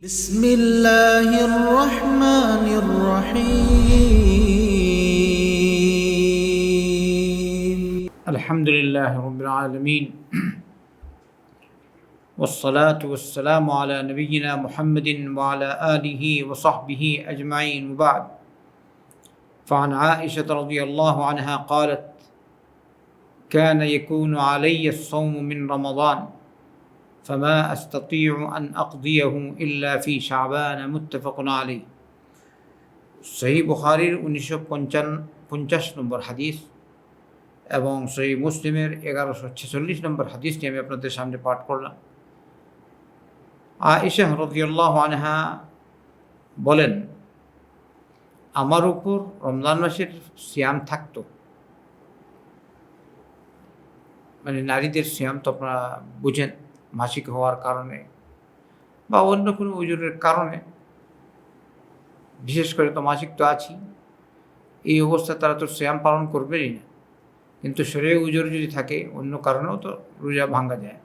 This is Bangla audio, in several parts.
بسم الله الرحمن الرحيم. الحمد لله رب العالمين. والصلاة والسلام على نبينا محمد وعلى آله وصحبه أجمعين. وبعد. فعن عائشة رضي الله عنها قالت كان يكون علي الصوم من رمضان. فما أستطيع أن أقضيه إلا في شعبان متفق عليه সহি বুখারির উনিশশো পঞ্চাশ নম্বর হাদিস এবং সহি মুসলিমের এগারোশো ছেচল্লিশ নম্বর হাদিসটি আমি আপনাদের সামনে পাঠ করলাম আয়েশা রদিয়াল্লাহ আনহা বলেন আমার উপর রমজান মাসের সিয়াম থাকতো মানে নারীদের সিয়াম তো আপনারা বুঝেন মাসিক হওয়ার কারণে বা অন্য কোনো উজুরের কারণে, বিশেষ করে তো মাসিক তো আছি এই অবস্থা তারা তো শ্যাম পালন করবেই না। কিন্তু শরীরে উজোর যদি থাকে, অন্য কারণেও তো রোজা ভাঙ্গা যায়।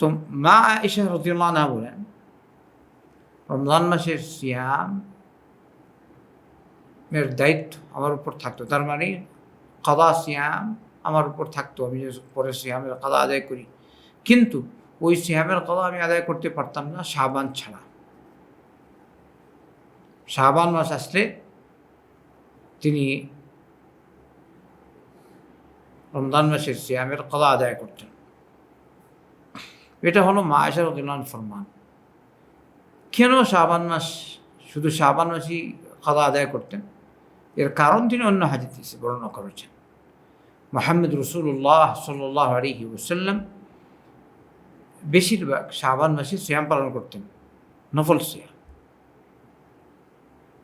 তো মা এসে রতিউল্লাহ না বলেন, রমজান মাসের সিয়াম এর দায়িত্ব আমার উপর থাকতো। তার মানে কাদা শ্যাম আমার উপর থাকতো। আমি পরে শ্যামের কাদা আদায় করি কিন্তু ওই সিয়ামের কাদা আমি আদায় করতে পারতাম না সাবান ছাড়া। শাহবান মাস আসলে তিনি রমজান মাসের সিয়ামের কদা আদায় করতেন। এটা হলো মা উদ্দিন ফরমান। কেন শাহবান মাস? শুধু শাহবান মাসই কদা আদায় করতেন? এর কারণ তিনি অন্য হাজিতে বর্ণনা করেছেন। মোহাম্মদ রসুল্লাহ সাল্লাহ আলহি ওসাল্লাম বেশিরভাগ শাহবান মাসে সিয়াম পালন করতেন, নফল সিয়াম।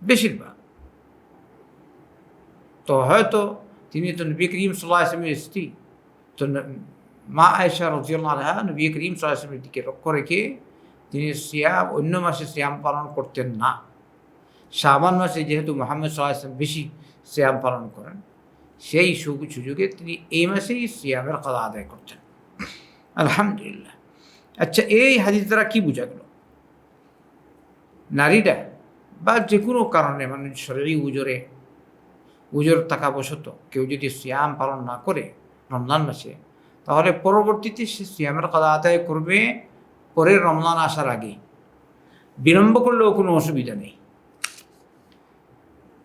বেশিরভাগ। তো হয়তো তিনি তো নবী করিম সাল্লাহ আসলামের স্ত্রী। তো মা আয়সা রজিউল্লাহ নবী করিম সাল্লাহ আসলামের দিকে লক্ষ্য রেখে তিনি সিয়াম, অন্য মাসে সিয়াম পালন করতেন না। শাবান মাসে যেহেতু মোহাম্মদ সাল্লাহ আসলাম বেশি সিয়াম পালন করেন, সেই সুযোগে তিনি এই মাসেই সিয়ামের কদা আদায় করতেন। আলহামদুলিল্লাহ। আচ্ছা এই হাদিস দ্বারা কি বোঝা গেল? নারীরা বা যে কোনো কারণে মানে শরীরই উজোরে, উজোর থাকা বশত কেউ যদি সিয়াম পালন না করে রমজান মাসে, তাহলে পরবর্তীতে সে সিয়ামের কাদা আদায় করবে পরে রমজান আসার আগেই। বিলম্ব করলেও কোনো অসুবিধা নেই।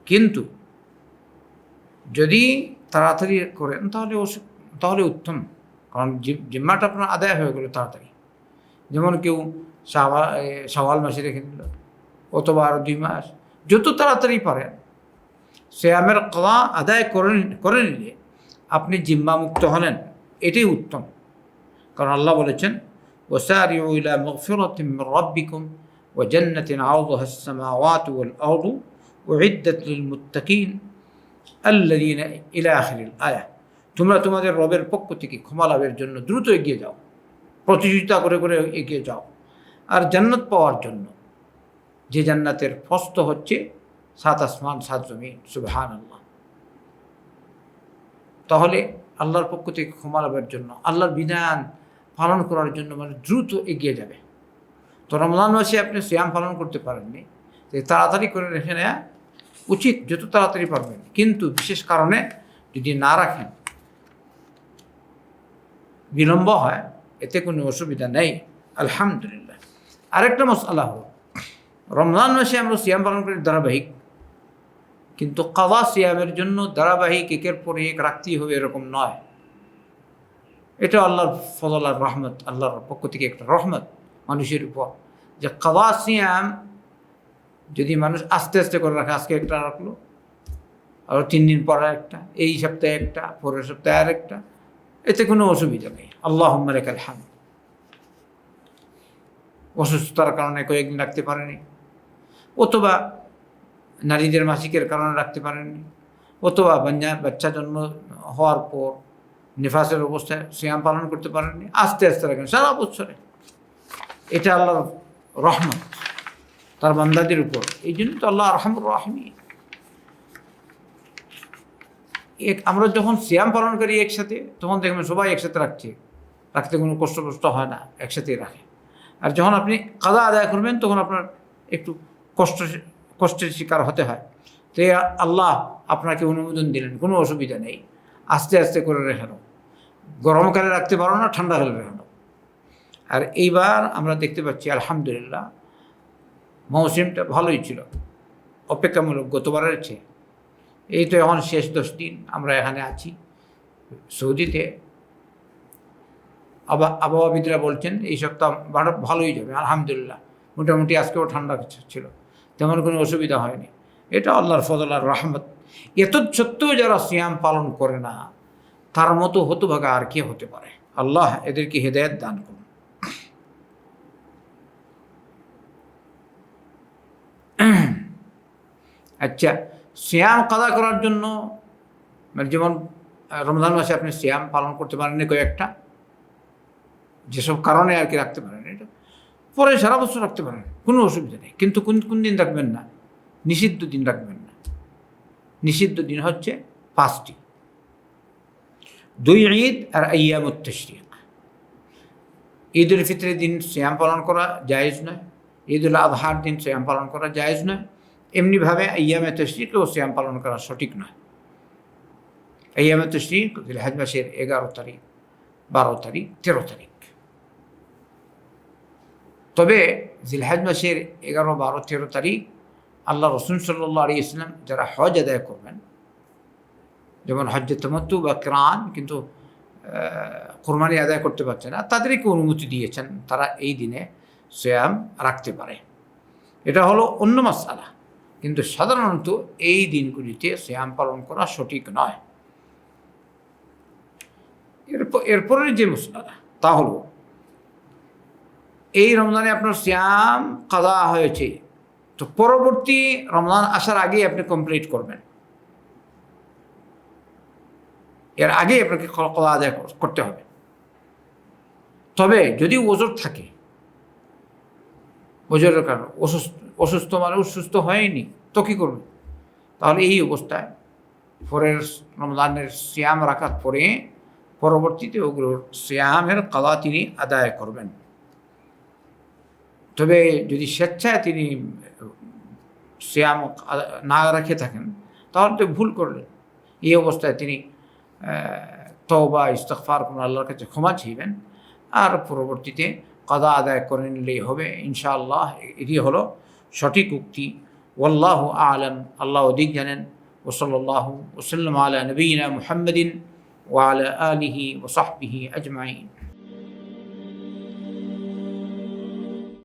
কিন্তু যদি তাড়াতাড়ি করেন, তাহলে তাহলে উত্তম। কারণ জিম্মাটা আপনার আদায় হয়ে গেলো তাড়াতাড়ি। যেমন কেউ সওয়াল মাসে রেখে দিল অথবা আরও দুই মাস যত তাড়াতাড়ি পারেন শ্যামের কলা আদায় করে করে নিলে আপনি জিম্মা মুক্ত হলেন এটাই উত্তম কারণ আল্লাহ বলেছেন ওসারি ইলা মগফিরতিম রব্বিকুম ও জন্নতিন আউদুহা السماوات والأرض وعدت للمتقين الذين إلى آخر الآية তোমরা তোমাদের রবের পক্ষ থেকে ক্ষমা লাভের জন্য দ্রুত এগিয়ে যাও প্রতিযোগিতা করে করে এগিয়ে যাও। আর জান্নাত পাওয়ার জন্য যে জান্নাতের ফস্ত হচ্ছে সাত আসমান, সাত জমিন সুবহান আল্লাহ তাহলে আল্লাহর পক্ষ থেকে ক্ষমা লাভের জন্য, আল্লাহর বিধান পালন করার জন্য মানে দ্রুত এগিয়ে যাবে। তো রমজান মাসে আপনি শ্যাম পালন করতে পারেননি তাড়াতাড়ি করে রেখে নেওয়া উচিত, যত তাড়াতাড়ি পারবেন। কিন্তু বিশেষ কারণে যদি না রাখেন, বিলম্ব হয় এতে কোনো অসুবিধা নেই। আলহামদুলিল্লাহ। আরেকটা মশালা হলো, রমজান মাসে আমরা সিয়াম পালন করি ধারাবাহিক, কিন্তু কাবা সিয়ামের জন্য ধারাবাহিক একের পর এক রাখতেই হবে এরকম নয়। এটা আল্লাহর ফজল আর রহমত, আল্লাহর পক্ষ থেকে একটা রহমত মানুষের উপর, যে কাবা সিয়াম যদি মানুষ আস্তে আস্তে করে রাখে, আজকে একটা রাখল, আর তিন দিন পর একটা, এই সপ্তাহে একটা, পরের সপ্তাহে আর একটা এতে কোনো অসুবিধা নেই। আল্লাহ রেখাল হাম অসুস্থতার কারণে কয়েকদিন রাখতে পারেনি। অথবা নারীদের মাসিকের কারণে রাখতে পারেননি। অথবা বাঞ্জা বাচ্চা জন্ম হওয়ার পর নিফাসের অবস্থায় সিয়াম পালন করতে পারেননি। আস্তে আস্তে রাখেন সারা বছরে। এটা আল্লাহর রহমত। তার বান্দাদের উপর। এই জন্য তো আল্লাহ রহমি এক আমরা যখন শ্যাম পালন করি একসাথে, তখন দেখবেন সবাই একসাথে রাখছে। রাখতে কোনো কষ্ট কষ্ট হয় না, একসাথেই রাখে। আর যখন আপনি কাদা আদায় করবেন, তখন আপনার একটু কষ্ট কষ্টের শিকার হতে হয়। তো আল্লাহ আপনাকে অনুমোদন দিলেন, কোনো অসুবিধা নেই। আস্তে আস্তে করে রেখে নাও গরমকালে রাখতে পারো না, ঠান্ডা কালে রেখে নাও আর এইবার আমরা দেখতে পাচ্ছি, আলহামদুলিল্লাহ, মৌসুমটা ভালোই ছিল। অপেক্ষামূলক গতবারের চেয়ে। এই তো এখন শেষ দশ দিন, আমরা এখানে আছি। সৌদিতে আবা, আবহাওয়াবিদরা বলছেন, এই সপ্তাহ ভালো- ভালোই যাবে, আলহামদুলিল্লাহ। মোটামুটি আজকেও ঠান্ডা ছিল, তেমন কোনো অসুবিধা হয়নি। এটা আল্লাহর ফজল আর রহমত। এত সত্ত্বেও যারা সিয়াম পালন করে না, তার মতো হতো হতভাগা আর কে হতে পারে? আল্লাহ এদেরকে হেদায়ত দান করুন। আচ্ছা শ্যাম কাদা করার জন্য মানে যেমন রমজান মাসে আপনি শ্যাম পালন করতে পারেন না কয়েকটা, যেসব কারণে আর কি রাখতে পারেন এটা পরে সারা বছর রাখতে পারেন কোনো অসুবিধা নেই। কিন্তু কোন কোন দিন রাখবেন না? নিষিদ্ধ দিন রাখবেন না। নিষিদ্ধ দিন হচ্ছে পাঁচটি দুই ঈদ আর তশরিক। ঈদ উল ফিতরের দিন শ্যাম পালন করা জায়েজ নয়। ঈদ উল আজহার দিন শ্যাম পালন করা জায়েজ নয়। এমনিভাবে আয়ামে তশরিকেও শ্যাম পালন করা সঠিক নয়। আয়ামে তশরিক হাজ মাসের এগারো তারিখ, বারো তারিখ, তেরো তারিখ। তবে জিলহাজ মাসের এগারো, বারো, তেরো তারিখ আল্লাহ রসুন সাল্লাহ আলী ইসলাম যারা হজ আদায় করবেন, যেমন হজ্জে তমত্তু বা ক্রান কিন্তু কোরবানি আদায় করতে পারছে না, তাদেরকে অনুমতি দিয়েছেন, তারা এই দিনে শ্যাম রাখতে পারে। এটা হলো অন্য মাসালা কিন্তু সাধারণত এই দিনগুলিতে শ্যাম পালন করা সঠিক নয়। এরপর এরপরের যে মশলাটা তা হলো, এই রমজানে আপনার শ্যাম কাদা হয়েছে, তো পরবর্তী রমজান আসার আগেই আপনি কমপ্লিট করবেন। এর আগেই আপনাকে ক- কদা আদায় করতে হবে। তবে যদি ওজোর থাকে, ওজোরের কারণে অসুস্থ অসুস্থ মানুষ সুস্থ হয়নি, তো কী করবে? তাহলে এই অবস্থায় পরের রমজানের শ্যাম রাখার পরে পরবর্তীতে ওগুলোর শ্যামের কাদা তিনি আদায় করবেন। তবে যদি স্বেচ্ছায় তিনি শ্যাম না রেখে থাকেন, তাহলে তো ভুল করলেন। এই অবস্থায় তিনি তওবা ইস্তফার কোন আল্লাহর কাছে ক্ষমা চাইবেন। আর পরবর্তীতে কাদা আদায় করে নিলেই হবে, ইনশাআল্লাহ, এটি হলো সঠিক উক্তি ওয়াল্লাহ আলম আল্লাহ অধিক জানেন ওসল্লাহ ওসাল্লাম আলা নবীনা মুহাম্মদিন ওয়ালা আলিহি ওসাহবিহি আজমাইন